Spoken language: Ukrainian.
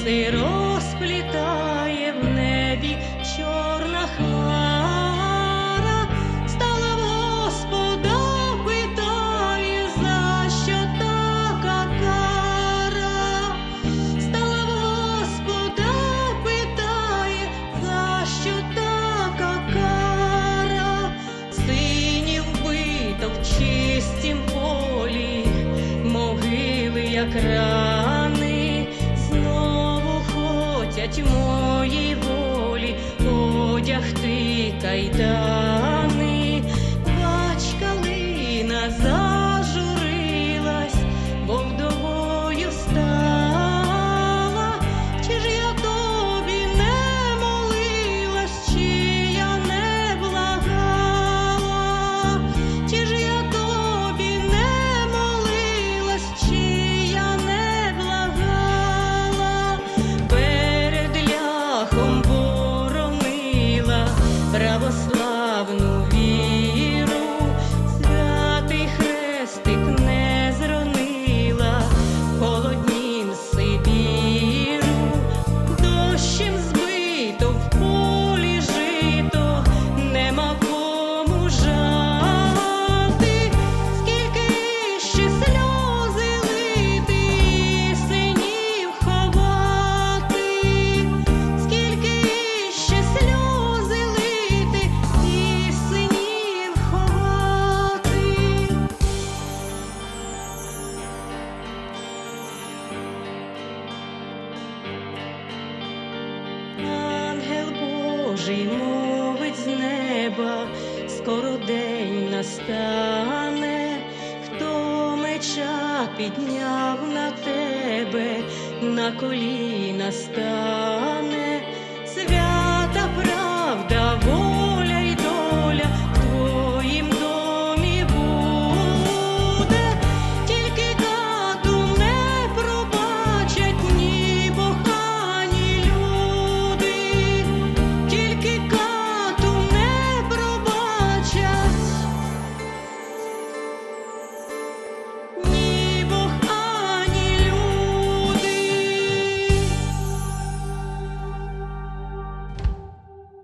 коси розплітає в небі чорна хмара, стала Господа, питає, за що така кара? Стала Господа, питає, за що така кара? Синів вбито в чистім полі, могили, як рани, хотять мої волі одягти кайдани. para você. Божий мовить з неба, скоро день настане, хто меча підняв на тебе, на коліна стане.